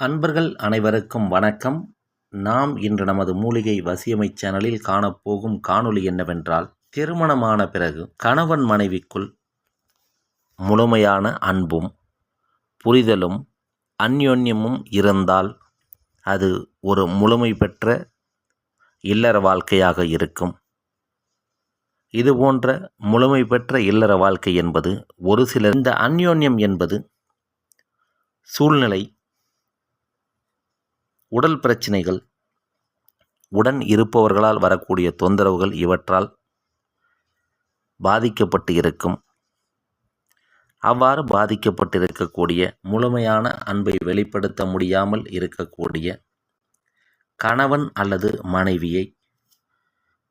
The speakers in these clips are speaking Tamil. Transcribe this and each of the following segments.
அன்பர்கள் அனைவருக்கும் வணக்கம். நாம் இன்று நமது மூலிகை வசியமை சேனலில் காணப்போகும் காணொளி என்னவென்றால் திருமணமான பிறகு கணவன் மனைவிக்குள் முழுமையான அன்பும் புரிதலும் அந்யோன்யமும் இருந்தால் அது ஒரு முழுமை பெற்ற இல்லற வாழ்க்கையாக இருக்கும். இதுபோன்ற முழுமை பெற்ற இல்லற வாழ்க்கை என்பது ஒரு சிலர் இந்த அந்யோன்யம் என்பது சூழ்நிலை உடல் பிரச்சினைகள் உடன் இருப்பவர்களால் வரக்கூடிய தொந்தரவுகள் இவற்றால் பாதிக்கப்பட்டு இருக்கும். அவ்வாறு பாதிக்கப்பட்டிருக்கக்கூடிய முழுமையான அன்பை வெளிப்படுத்த முடியாமல் இருக்கக்கூடிய கணவன் அல்லது மனைவியை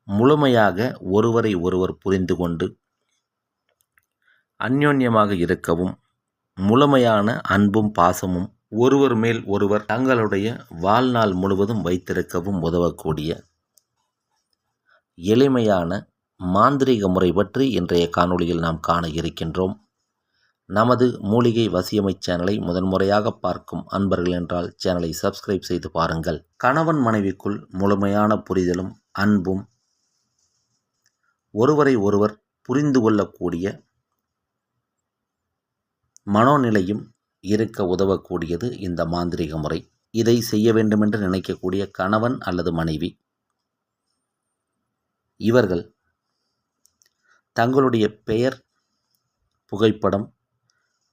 முழுமையாக ஒருவரை ஒருவர் புரிந்து கொண்டு அந்யோன்யமாக இருக்கவும் முழுமையான அன்பும் பாசமும் ஒருவர் மேல் ஒருவர் தங்களுடைய வாழ்நாள் முழுவதும் வைத்திருக்கவும் உதவக்கூடிய எளிமையான மாந்திரீக முறை பற்றி இன்றைய காணொளியில் நாம் காண இருக்கின்றோம். நமது மூலிகை வசியமை சேனலை முதன்முறையாக பார்க்கும் அன்பர்கள் என்றால் சேனலை சப்ஸ்கிரைப் செய்து பாருங்கள். கணவன் மனைவிக்குள் முழுமையான புரிதலும் அன்பும் ஒருவரை ஒருவர் புரிந்து கொள்ளக்கூடிய மனோநிலையும் இருக்க உதவக்கூடியது இந்த மாந்திரிக முறை. இதை செய்ய வேண்டுமென்று நினைக்கக்கூடிய கணவன் அல்லது மனைவி. இவர்கள் தங்களுடைய பெயர் புகைப்படம்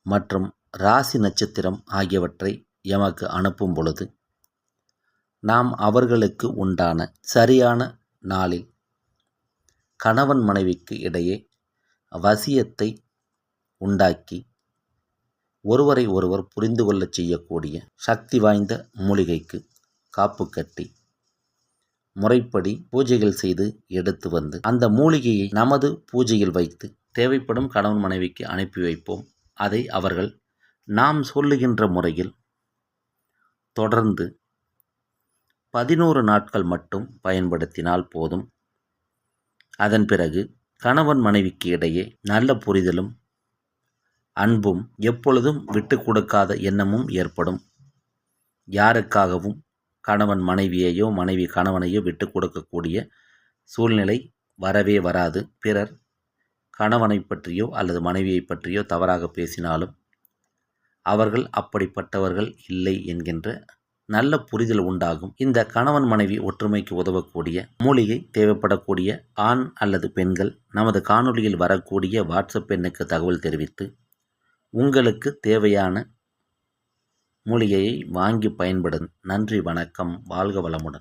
மற்றும் ராசி நட்சத்திரம் ஆகியவற்றை எமக்கு அனுப்பும் பொழுது நாம் அவர்களுக்கு உண்டான சரியான நாளில் கணவன் மனைவிக்கு இடையே வசியத்தை உண்டாக்கி ஒருவரை ஒருவர் புரிந்து கொள்ளச் செய்யக்கூடிய சக்தி வாய்ந்த மூலிகைக்கு காப்பு கட்டி முறைப்படி பூஜைகள் செய்து எடுத்து வந்து அந்த மூலிகையை நமது பூஜையில் வைத்து தேவைப்படும் கணவன் மனைவிக்கு அனுப்பி வைப்போம். அதை அவர்கள் நாம் சொல்லுகின்ற முறையில் தொடர்ந்து பதினோரு நாட்கள் மட்டும் பயன்படுத்தினால் போதும். அதன் பிறகு கணவன் மனைவிக்கு இடையே நல்ல புரிதலும் அன்பும் எப்பொழுதும் விட்டு கொடுக்காத எண்ணமும் ஏற்படும். யாருக்காகவும் கணவன் மனைவியையோ மனைவி கணவனையோ விட்டு கொடுக்கக்கூடிய சூழ்நிலை வரவே வராது. பிறர் கணவனை பற்றியோ அல்லது மனைவியை பற்றியோ தவறாக பேசினாலும் அவர்கள் அப்படிப்பட்டவர்கள் இல்லை என்கின்ற நல்ல புரிதல் உண்டாகும். இந்த கணவன் மனைவி ஒற்றுமைக்கு உதவக்கூடிய மூலிகை தேவைப்படக்கூடிய ஆண் அல்லது பெண்கள் நமது காணொலியில் வரக்கூடிய வாட்ஸ்அப் எண்ணுக்கு தகவல் தெரிவித்து உங்களுக்கு தேவையான மூலிகையை வாங்கி பயன்படும் நன்றி வணக்கம் வாழ்க வளமுடன்.